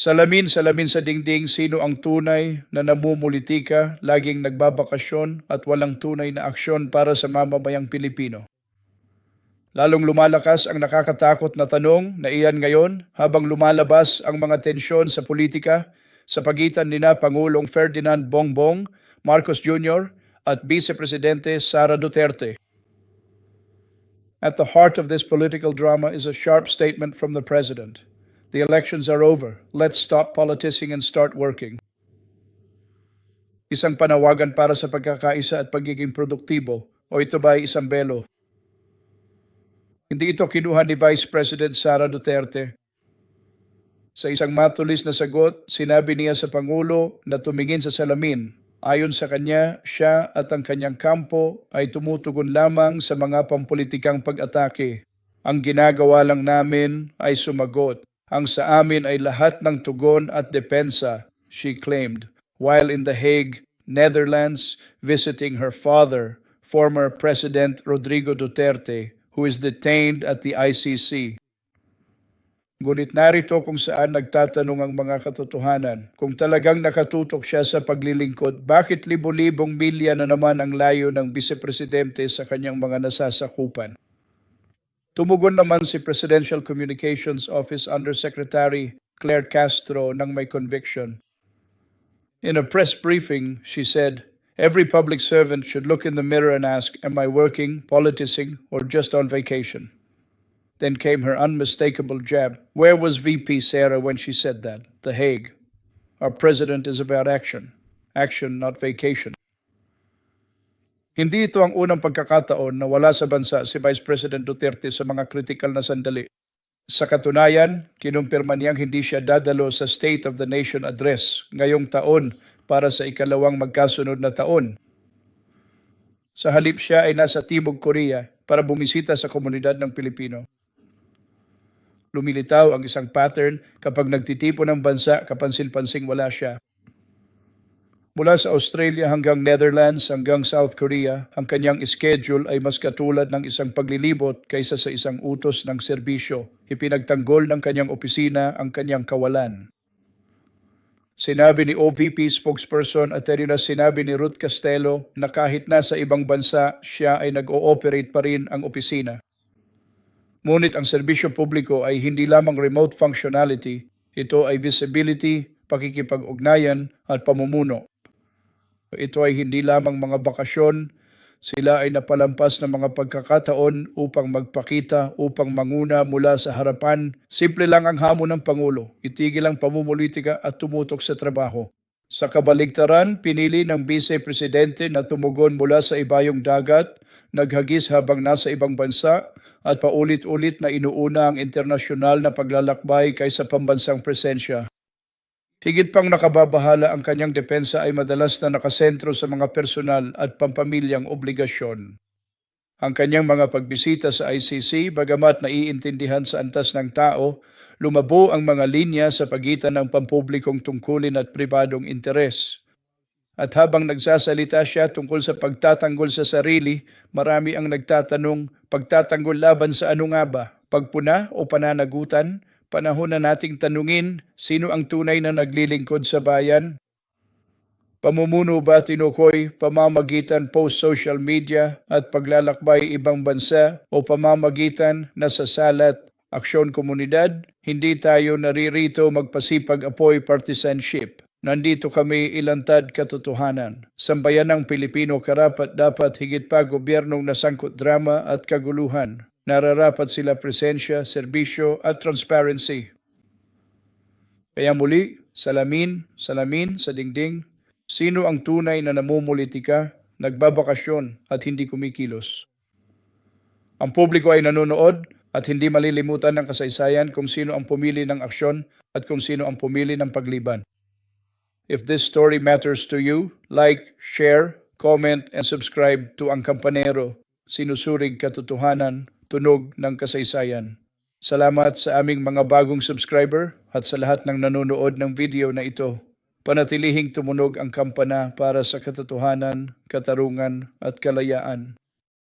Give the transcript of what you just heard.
Salamin-salamin sa dingding sino ang tunay na namumulitika, laging nagbabakasyon at walang tunay na aksyon para sa mamamayang Pilipino. Lalong lumalakas ang nakakatakot na tanong na iyan ngayon habang lumalabas ang mga tensyon sa politika sa pagitan nina Pangulong Ferdinand Bongbong Marcos Jr. at Vice Presidente Sara Duterte. At the heart of this political drama is a sharp statement from the President. The elections are over. Let's stop politicking and start working. Isang panawagan para sa pagkakaisa at pagiging produktibo o ito ba ay isang belo? Hindi ito kinuha ni Vice President Sara Duterte. Sa isang matulis na sagot, sinabi niya sa Pangulo na tumingin sa salamin. Ayon sa kanya, siya at ang kanyang kampo ay tumutugon lamang sa mga pampolitikang pag-atake. Ang ginagawa lang namin ay sumagot. Ang sa amin ay lahat ng tugon at depensa, she claimed, while in The Hague, Netherlands, visiting her father, former President Rodrigo Duterte, who is detained at the ICC. Ngunit narito kung saan nagtatanong ang mga katotohanan. Kung talagang nakatutok siya sa paglilingkod, bakit libo-libong milya na naman ang layo ng vice-presidente sa kanyang mga nasasakupan? Tumugon naman si Presidential Communications Office Undersecretary Claire Castro ng may conviction. In a press briefing, she said, Every public servant should look in the mirror and ask, Am I working, politicking, or just on vacation? Then came her unmistakable jab. Where was VP Sarah when she said that? The Hague. Our president is about action. Action, not vacation. Hindi ito ang unang pagkakataon na wala sa bansa si Vice President Duterte sa mga kritikal na sandali. Sa katunayan, kinumpirma niyang hindi siya dadalo sa State of the Nation Address ngayong taon para sa ikalawang magkasunod na taon. Sa halip siya ay nasa Timog Korea para bumisita sa komunidad ng Pilipino. Lumilitaw ang isang pattern kapag nagtitipo ng bansa kapansin-pansing wala siya. Mula sa Australia hanggang Netherlands hanggang South Korea, ang kanyang schedule ay mas katulad ng isang paglilibot kaysa sa isang utos ng serbisyo. Ipinagtanggol ng kanyang opisina ang kanyang kawalan. Sinabi ni OVP spokesperson at rin na sinabi ni Ruth Castello na kahit nasa ibang bansa, siya ay nag-ooperate pa rin ang opisina. Ngunit ang serbisyo publiko ay hindi lamang remote functionality, ito ay visibility, pakikipag-ugnayan at pamumuno. Ito ay hindi lamang mga bakasyon, sila ay napalampas ng mga pagkakataon upang magpakita, upang manguna mula sa harapan. Simple lang ang hamon ng Pangulo, itigil ang pamumulitika at tumutok sa trabaho. Sa kabaligtaran, pinili ng Vice Presidente na tumugon mula sa ibayong dagat, naghagis habang nasa ibang bansa, at paulit-ulit na inuuna ang internasyonal na paglalakbay kaysa pambansang presensya. Higit pang nakababahala ang kanyang depensa ay madalas na nakasentro sa mga personal at pampamilyang obligasyon. Ang kanyang mga pagbisita sa ICC, bagamat naiintindihan sa antas ng tao, lumabo ang mga linya sa pagitan ng pampublikong tungkulin at pribadong interes. At habang nagsasalita siya tungkol sa pagtatanggol sa sarili, marami ang nagtatanong, pagtatanggol laban sa ano nga ba? Pagpuna o pananagutan? Panahon na nating tanungin sino ang tunay na naglilingkod sa bayan. Pamumuno ba tinukoy pamamagitan post-social media at paglalakbay ibang bansa o pamamagitan na sa salat aksyon komunidad? Hindi tayo naririto magpasipag apoy partisanship. Nandito kami ilantad katotohanan. Sambayan ng Pilipino karapat dapat higit pa gobyernong nasangkot drama at kaguluhan nararapat sila presensya, serbisyo at transparency. Kaya muli, salamin, salamin sa dingding, sino ang tunay na namumulitika, nagbabakasyon at hindi kumikilos. Ang publiko ay nanonood at hindi malilimutan ng kasaysayan kung sino ang pumili ng aksyon at kung sino ang pumili ng pagliban. If this story matters to you, like, share, comment, and subscribe to Ang Kampanero, Sinusurig Katotohanan, tunog ng kasaysayan. Salamat sa aming mga bagong subscriber at sa lahat ng nanonood ng video na ito. Panatilihing tumunog ang kampana para sa katotohanan, katarungan at kalayaan.